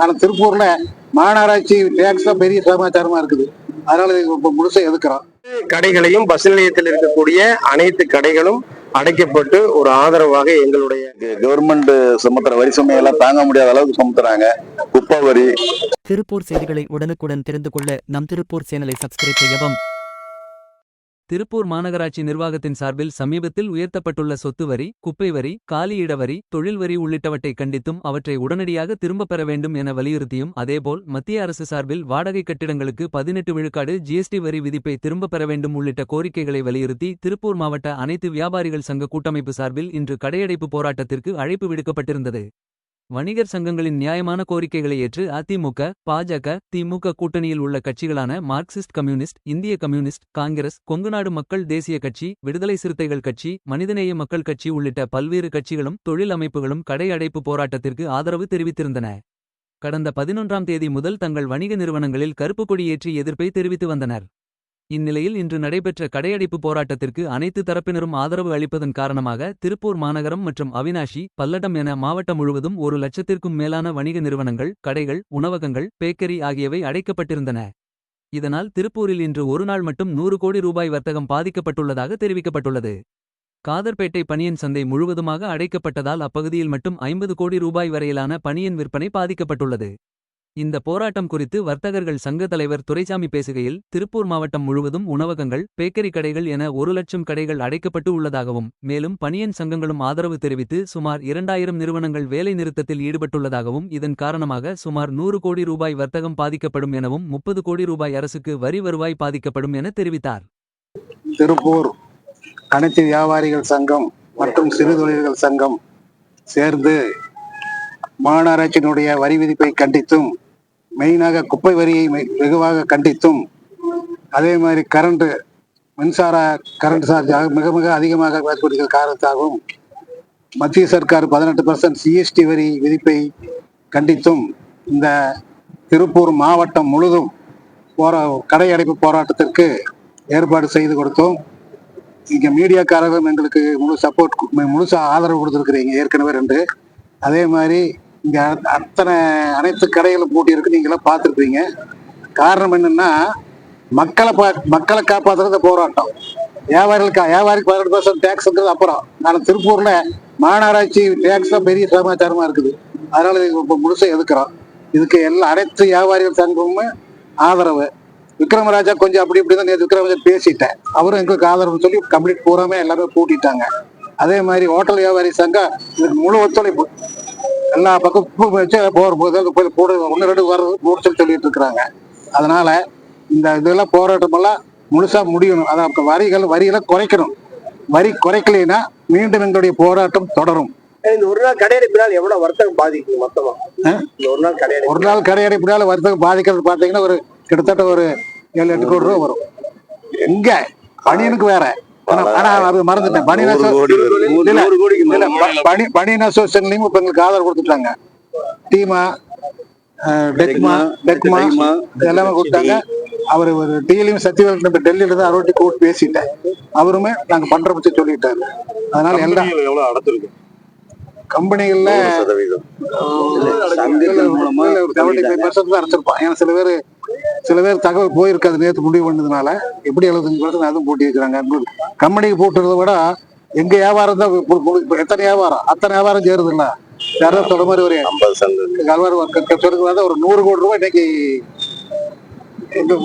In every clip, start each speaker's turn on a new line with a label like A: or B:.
A: ஆனா திருப்பூர்ல மாநகராட்சி டேக்ஸ் தான் பெரிய சமாச்சாரமா இருக்குது. அதனால ரொம்ப முழுசா எதுக்குறோம்?
B: கடைகளையும் பஸ் நிலையத்தில் இருக்கக்கூடிய அனைத்து கடைகளும் அடைக்கப்பட்டு ஒரு ஆதரவாக எங்களுடைய
C: கவர்மெண்ட் சுமத்துற வரி சுமையெல்லாம் தாங்க முடியாத அளவுக்கு சுமத்துறாங்க. குப்பை வரி.
D: திருப்பூர் செய்திகளை உடனுக்குடன் தெரிந்து கொள்ள நம் திருப்பூர் சேனலை சப்ஸ்கிரைப் செய்யவும்
E: திருப்பூர் மாநகராட்சி நிர்வாகத்தின் சார்பில் சமீபத்தில் உயர்த்தப்பட்டுள்ள சொத்து வரி குப்பை வரி காலியிட வரி தொழில் வரி உள்ளிட்டவற்றை கண்டித்தும் அவற்றை உடனடியாக திரும்பப் பெற வேண்டும் என வலியுறுத்தியும் அதேபோல் மத்திய அரசு சார்பில் வாடகை கட்டிடங்களுக்கு பதினெட்டு விழுக்காடு ஜிஎஸ்டி வரி விதிப்பை திரும்பப் பெற வேண்டும் உள்ளிட்ட கோரிக்கைகளை வலியுறுத்தி திருப்பூர் மாவட்ட அனைத்து வியாபாரிகள் சங்க கூட்டமைப்பு சார்பில் இன்று கடையடைப்பு போராட்டத்திற்கு அழைப்பு விடுக்கப்பட்டிருந்தது. வணிகர் சங்கங்களின் நியாயமான கோரிக்கைகளை ஏற்று அதிமுக பாஜக திமுக கூட்டணியில் உள்ள கட்சிகளான மார்க்சிஸ்ட் கம்யூனிஸ்ட் இந்திய கம்யூனிஸ்ட் காங்கிரஸ் கொங்குநாடு மக்கள் தேசிய கட்சி விடுதலை சிறுத்தைகள் கட்சி மனிதநேய மக்கள் கட்சி உள்ளிட்ட பல்வேறு கட்சிகளும் தொழில் அமைப்புகளும் கடை அடைப்பு போராட்டத்திற்கு ஆதரவு தெரிவித்திருந்தன. கடந்த பதினொன்றாம் தேதி முதல் தங்கள் வணிக நிறுவனங்களில் கருப்பு கொடி ஏற்றி எதிர்ப்பை தெரிவித்து வந்தனர். இந்நிலையில் இன்று நடைபெற்ற கடையடைப்பு போராட்டத்திற்கு அனைத்து தரப்பினரும் ஆதரவு அளிப்பதன் காரணமாக திருப்பூர் மாநகரம் மற்றும் அவினாஷி பல்லடம் என மாவட்டம் முழுவதும் ஒரு லட்சத்திற்கும் மேலான வணிக நிறுவனங்கள் கடைகள் உணவகங்கள் பேக்கரி ஆகியவை அடைக்கப்பட்டிருந்தன. இதனால் திருப்பூரில் இன்று ஒருநாள் மட்டும் நூறு கோடி ரூபாய் வர்த்தகம் பாதிக்கப்பட்டுள்ளதாக தெரிவிக்கப்பட்டுள்ளது. காதர்பேட்டை பனியன் சந்தை முழுவதுமாக அடைக்கப்பட்டதால் அப்பகுதியில் மட்டும் ஐம்பது கோடி ரூபாய் வரையிலான பனியன் விற்பனை பாதிக்கப்பட்டுள்ளது. இந்த போராட்டம் குறித்து வர்த்தகர்கள் சங்க தலைவர் துரைசாமி பேசுகையில் திருப்பூர் மாவட்டம் முழுவதும் உணவகங்கள் பேக்கரி கடைகள் என ஒரு லட்சம் கடைகள் அடைக்கப்பட்டு உள்ளதாகவும் மேலும் பணியன் சங்கங்களும் ஆதரவு தெரிவித்து சுமார் இரண்டாயிரம் நிறுவனங்கள் வேலை நிறுத்தத்தில் ஈடுபட்டுள்ளதாகவும் இதன் காரணமாக சுமார் நூறு கோடி ரூபாய் வர்த்தகம் பாதிக்கப்படும் எனவும் முப்பது கோடி ரூபாய் அரசுக்கு வரி வருவாய் பாதிக்கப்படும் என தெரிவித்தார்.
A: திருப்பூர் அனைத்து வியாபாரிகள் சங்கம் மற்றும் சிறு தொழில்கள் சங்கம் சேர்ந்து மாநகராட்சியினுடைய வரி விதிப்பை கண்டித்தும் மெயினாக குப்பை வரியை மெ- வெகுவாக கண்டித்தும் அதே மாதிரி கரண்ட் மின்சார கரண்ட் சார்ஜ் மிக மிக அதிகமாக வரக்கூடிய காரணத்தாகவும் மத்திய சர்க்கார் பதினெட்டு பர்சன்ட் சிஎஸ்டி வரி விதிப்பை கண்டித்தும் இந்த திருப்பூர் மாவட்டம் முழுதும் போரா கடை அடைப்பு போராட்டத்திற்கு ஏற்பாடு செய்து கொடுத்தோம். இங்கே மீடியாக்காரரும் எங்களுக்கு முழு சப்போர்ட் முழுசாக ஆதரவு கொடுத்துருக்குறீங்க ஏற்கனவே ரெண்டு. அதே மாதிரி இங்க அத்தனை அனைத்து கடைகளும் பூட்டி இருக்கு நீங்களாம் பார்த்துருப்பீங்க. காரணம் என்னன்னா மக்களை பா மக்களை காப்பாத்துறது போராட்டம். வியாபாரிகளுக்கு வியாபாரிக்கு பதினெட்டு பர்சன்ட் டேக்ஸ்ன்றது அப்புறம். நான் திருப்பூர்ல மாநகராட்சி டேக்ஸ் தான் பெரிய சமாச்சாரமா இருக்குது. அதனால இப்போ முழுசாக எதுக்குறோம்? இதுக்கு எல்லா அனைத்து வியாபாரிகள் சங்கமும் ஆதரவு. விக்ரமராஜா கொஞ்சம் அப்படி இப்படி தான் நேற்று விக்ரமராஜா பேசிட்டேன் அவரும் எங்களுக்கு ஆதரவு சொல்லி கம்ப்ளீட் பூராமே எல்லாமே கூட்டிட்டாங்க அதே மாதிரி ஹோட்டல் வியாபாரி சங்கம் இதுக்கு முழு ஒத்துழைப்பு. எல்லா பக்கம் வச்சு போகிற போது போடு ஒன்று ரெண்டு வர முடிச்சு சொல்லிட்டு இருக்கிறாங்க. அதனால இந்த இதெல்லாம் போராட்டம் எல்லாம் முழுசா முடியணும். அதான் வரிகள் வரிகளை குறைக்கணும். வரி குறைக்கலைன்னா மீண்டும் எங்களுடைய போராட்டம் தொடரும்.
B: இந்த ஒரு நாள் கடையடைப்பினால் எவ்வளவு வர்த்தகம் பாதிக்கும் மொத்தமா? ஒரு நாள் கடையடைப்பு
A: ஒரு நாள் கடையடைப்பினால வர்த்தகம் பாதிக்கிறது பார்த்தீங்கன்னா ஒரு கிட்டத்தட்ட ஒரு ஏழு எட்டு கோடி ரூபா வரும். எங்க? பனியனுக்கு வேற. மறந்துட்டேன். பனியன் அசோசியேஷன்லயும் இப்ப எங்களுக்கு ஆதரவு கொடுத்துட்டாங்க. டீமா டெக்மா டெக்மா எல்லாமே கொடுத்தாங்க. அவர் ஒரு டீலையும் சத்தியவேல் டெல்லியில இருந்து அவர்கிட்ட கூப்பிட்டு பேசிட்டேன். அவருமே நாங்க பண்ற பற்றி சொல்லிட்டாரு. அதனால எல்லா
C: கம்பெனிகள் எவ்வளவு அடைச்சிருக்கு
A: கம்பெனிகள்ல
C: சதவீதம்.
A: செவன்டி ஃபைவ் பர்சன்ட் தான் அடைச்சிருப்பான். ஏன்னா சில பேர் சில பேர் தகவல் போயிருக்காது. நேற்று முடிவு பண்ணதுனால எப்படி எழுபத்தஞ்சு பர்சன்ட் அதுவும் போட்டி வச்சுறாங்க கம்பெனிக்கு போட்டுறத விட எங்க வியாபாரம் தான் எத்தனை வியாபாரம்? அத்தனை வியாபாரம் சேருது இல்ல யாரோ சொல்ற மாதிரி ஒரு கல்வார் ஒரு நூறு கோடி ரூபாய் இன்னைக்கு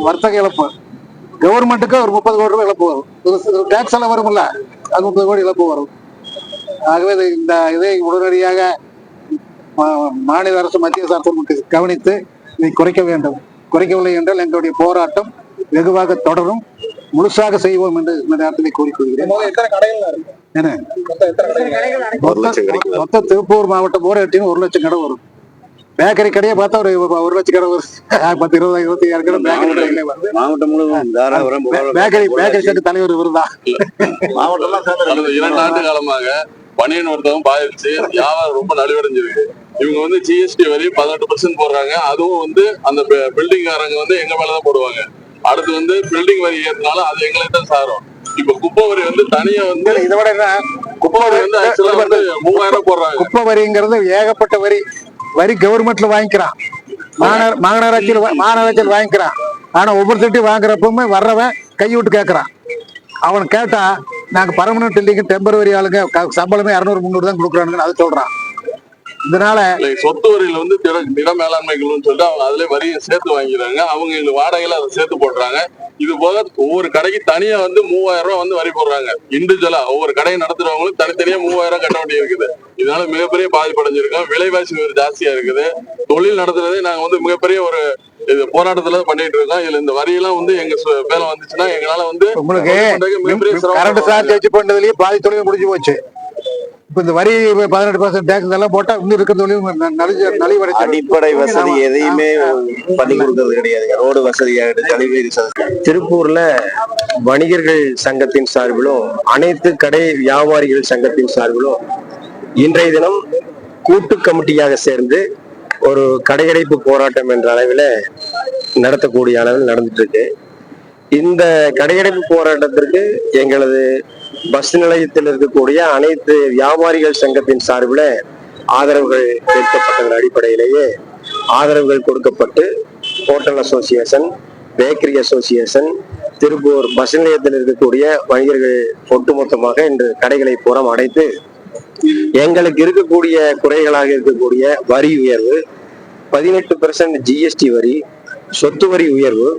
A: வர்த்தக இழப்பு. கவர்மெண்ட்டுக்கு ஒரு முப்பது கோடி ரூபாய் இழப்பு வரும். டேக்ஸ் எல்லாம் வரும்ல. அது முப்பது கோடி இழப்பு வரும். ஆகவே இந்த இதை உடனடியாக மாநில அரசு மத்திய அரசு கவனித்து இதை குறைக்க வேண்டும். குறைக்கவில்லை என்றால் எங்களுடைய போராட்டம் வெகுவாக தொடரும். முழுசாக செய்வோம் என்று இந்த நேரத்தில் கூறிக்கொள்கிறேன். என்ன? மொத்த திருப்பூர் மாவட்டம் போற எட்டின்னு ஒரு லட்சம் கடை வரும். பேக்கரி கடையை பார்த்தா ஒரு ஒரு லட்சம் கடை வரும். பத்து இருபது இருபத்தி ஆறு கடை பேக்கரி கடையிலே
C: மாவட்டம் முழுவதும்
A: பேக்கரி பேக்கரி செட்டு தலைவர்
C: சேர்ந்து
F: கடந்த இரண்டு ஆண்டு காலமாக பனியன் வர்த்தகம் பாதிச்சு வியாபாரம் ரொம்ப நலிவடைஞ்சிருக்கு. இவங்க வந்து ஜிஎஸ்டி வரி பதினெட்டு பர்சன்ட் போடுறாங்க. அதுவும் வந்து அந்த பில்டிங் காரங்க வந்து எங்க மேலதான் போடுவாங்க. அடுத்து வந்து பில்டிங் வரி ஏத்தினாலும் அது எங்களை தான் சாரும். இப்ப குப்பை வரி வந்து தனியா வந்து
A: இதை விட என்ன?
F: குப்பை வரி வந்து ஆக்சுவலா வந்து மூவாயிரம் போடுறாங்க.
A: குப்பை வரிங்கிறது ஏகப்பட்ட வரி. வரி கவர்மெண்ட்ல வாங்கிக்கிறான். மாநகர மாநகராட்சியில் மாநகராட்சியில் வாங்கிக்கிறான். ஆனா ஒவ்வொருத்திட்டையும் வாங்குறப்பவுமே வர்றவன் கை விட்டு கேட்கறான் அவன் கேட்டா நாங்க பர்மனன்ட் இல்லைங்க டெம்பரவரி ஆளுங்க. சம்பளமே இரநூறு முந்நூறு தான் கொடுக்குறானுங்கன்னு அதை சொல்றான். இதனால
F: சொத்து வரியில வந்து திட நில மேலாண்மைகள்னு சொல்லிட்டு அவங்க அதுல வரியை சேர்த்து வாங்கிக்கிறாங்க அவங்க இந்த வாடகையில அதை சேர்த்து போடுறாங்க. இது போக ஒவ்வொரு கடைக்கு தனியா வந்து மூவாயிரம் ரூபாய் வந்து வரி போடுறாங்க. இண்டிவிஜுவலா ஒவ்வொரு கடையை நடத்துறவங்களும் தனித்தனியா மூவாயிரம் கட்ட வேண்டிய இருக்குது. இதனால மிகப்பெரிய பாதிப்படைஞ்சிருக்கோம். விலைவாசி வேறு ஜாஸ்தியா இருக்குது. தொழில் நடத்துறதே நாங்க வந்து மிகப்பெரிய ஒரு இது போராட்டத்துல பண்ணிட்டு இருக்கோம். இதுல இந்த வரியெல்லாம் வந்து எங்க சு- மேல வந்துச்சுன்னா எங்களால வந்து
A: உங்களுக்கு கரண்ட் சார்ஜ் வச்சு பண்ணதுலயே பாதி தொழில் முடிஞ்சு போச்சு. இப்ப இந்த வரி பதினெட்டு பர்சன்ட் டேக்ஸ் எல்லாம் போட்டா இன்னும் இருக்க தொழில்
C: அடிப்படை வசதி எதையுமே பண்ணி கொடுக்கறது கிடையாதுங்க ரோடு வசதி ஆகட்டும் கழிவு
B: திருப்பூர்ல வணிகர்கள் சங்கத்தின் சார்பிலும் அனைத்து கடை வியாபாரிகள் சங்கத்தின் சார்பிலும் இன்றைய தினம் கூட்டு கமிட்டியாக சேர்ந்து ஒரு கடையடைப்பு போராட்டம் என்ற அளவில் நடத்தக்கூடிய அளவில் நடந்துட்டு இருக்கு இந்த கடையடைப்பு போராட்டத்திற்கு எங்களது பஸ் நிலையத்தில் இருக்கக்கூடிய அனைத்து வியாபாரிகள் சங்கத்தின் சார்பில் ஆதரவுகள் கேட்கப்பட்டதன் அடிப்படையிலேயே ஆதரவுகள் கொடுக்கப்பட்டு hotel association bakery association Tiruppur bus நிலையத்தில் இருக்கக்கூடிய வணிகர்கள் ஒட்டுமொத்தமாக இன்று கடைகளை புறம் அடைத்து எங்களுக்கு இருக்கக்கூடிய குறைகளாக இருக்கக்கூடிய வரி உயர்வு பதினெட்டு பெர்சன்ட் ஜிஎஸ்டி வரி சொத்து வரி உயர்வு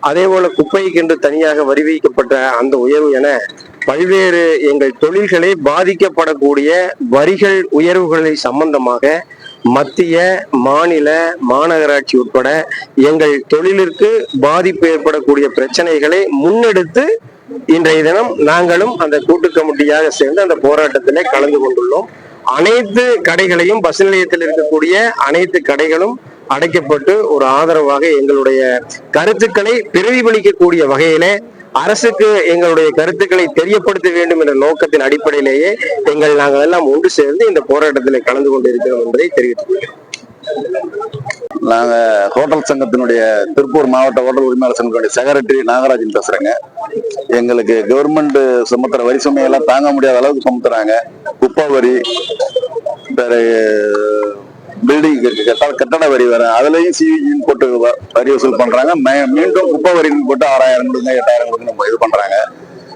B: அதே போல குப்பைக்கென்று தனியாக வரி வைக்கப்பட்ட அந்த உயர்வு என பல்வேறு எங்கள் தொழில்களை பாதிக்கப்படக்கூடிய வரிகள் உயர்வுகளை சம்பந்தமாக மத்திய மாநில மாநகராட்சி உட்பட எங்கள் தொழிலிற்கு பாதிப்பு ஏற்படக்கூடிய பிரச்சனைகளை முன்னெடுத்து இன்றைய தினம் நாங்களும் அந்த கூட்டு கமிட்டியாக சேர்ந்து அந்த போராட்டத்திலே கலந்து கொண்டுள்ளோம். அனைத்து கடைகளையும் பஸ் நிலையத்தில் இருக்கக்கூடிய அனைத்து கடைகளும் அடைக்கப்பட்டு ஒரு ஆதரவாக எங்களுடைய கருத்துக்களை பிரதிபலிக்கக்கூடிய வகையிலே அரசுக்கு எங்களுடைய கருத்துக்களை தெரியப்படுத்த வேண்டும் என்ற நோக்கத்தின் அடிப்படையிலேயே எங்கள் நாங்கள் எல்லாம் ஒன்று சேர்ந்து இந்த போராட்டத்தில் கலந்து கொண்டிருக்கிறோம் என்பதை தெரிவித்துக் கொள்கிறோம்.
C: நாங்க ஹோட்டல் சங்கத்தினுடைய திருப்பூர் மாவட்ட ஹோட்டல் உரிமையாளர் சங்கத்தினுடைய செக்ரட்டரி நாகராஜன் பேசுறேங்க. எங்களுக்கு கவர்மெண்ட் சுமத்துற வரி சுமையெல்லாம் தாங்க முடியாத அளவுக்கு சுமத்துறாங்க. குப்பை வரி வேற பில்டிங் கட்ட கட்டட வரி வர அதுலயும் சிவிஜின்னு போட்டு வரி வசூல் பண்றாங்க. மே- மீண்டும் குப்பை வரின்னு போட்டு ஆறாயிரம் கொடுங்க எட்டாயிரம் கொடுங்க நம்ம இது பண்றாங்க.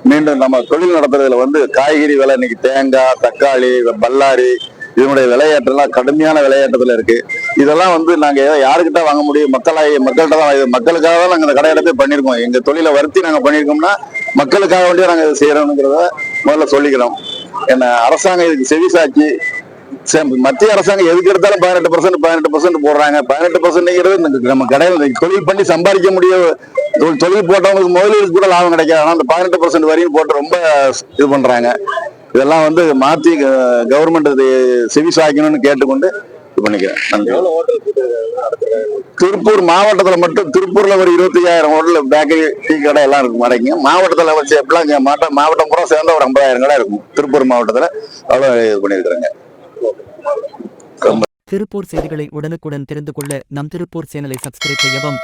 C: மீண்டும் நம்ம தொழில் நடத்துறதுல வந்து காய்கறி விலை இன்னைக்கு தேங்காய் தக்காளி பல்லாரி இதனுடைய விலையேற்றம்லாம் கடுமையான விலையேற்றத்தில் இருக்கு. இதெல்லாம் வந்து நாங்க ஏதோ யாருக்கிட்ட வாங்க முடியும்? மக்களாகி மக்கள்கிட்ட தான் மக்களுக்காக தான் நாங்கள் இந்த கடையிடத்தை பண்ணியிருக்கோம் எங்க தொழிலை வருத்தி நாங்க பண்ணியிருக்கோம்னா மக்களுக்காக வேண்டிய நாங்கள் இதை செய்யறோம்ங்கிறத முதல்ல சொல்லிக்கிறோம். என்ன அரசாங்கம் இதுக்கு செவிசாட்சி சரி, மத்திய அரசாங்கம் எதுக்கு எடுத்தாலும் பதினெட்டு பர்சன்ட் பதினெட்டு பர்சன்ட் போடுறாங்க. பதினெட்டு பர்சன்ட்ங்கிறது நம்ம கடையில் தொழில் பண்ணி சம்பாதிக்க முடிய தொழில் போட்டவங்களுக்கு முதலீடு கூட லாபம் கிடைக்காது. ஆனால் அந்த பதினெட்டு பர்சன்ட் வரையும் போட்டு ரொம்ப இது பண்றாங்க. இதெல்லாம் வந்து மாத்தி கவர்மெண்ட் இது செவி சாய்க்கணும்னு கேட்டுக்கொண்டு இது பண்ணிக்கிறேன். நன்றி. திருப்பூர் மாவட்டத்துல மட்டும் திருப்பூர்ல ஒரு இருபத்தி ஐயாயிரம் ஹோட்டல் பேக்கரி டீ கடை எல்லாம் இருக்கும். அடைங்க மாவட்டத்துல வச்சு எப்படிலாம் மாவட்டம் மாவட்டம் பூரா சேர்ந்தா ஒரு ஐம்பதாயிரம் கடை இருக்கும். திருப்பூர் மாவட்டத்துல அவ்வளவு இது பண்ணியிருக்கிறாங்க
D: திருப்பூர் செய்திகளை உடனுக்குடன் தெரிந்து கொள்ள நம் திருப்பூர் சேனலை சப்ஸ்கிரைப் செய்யவும்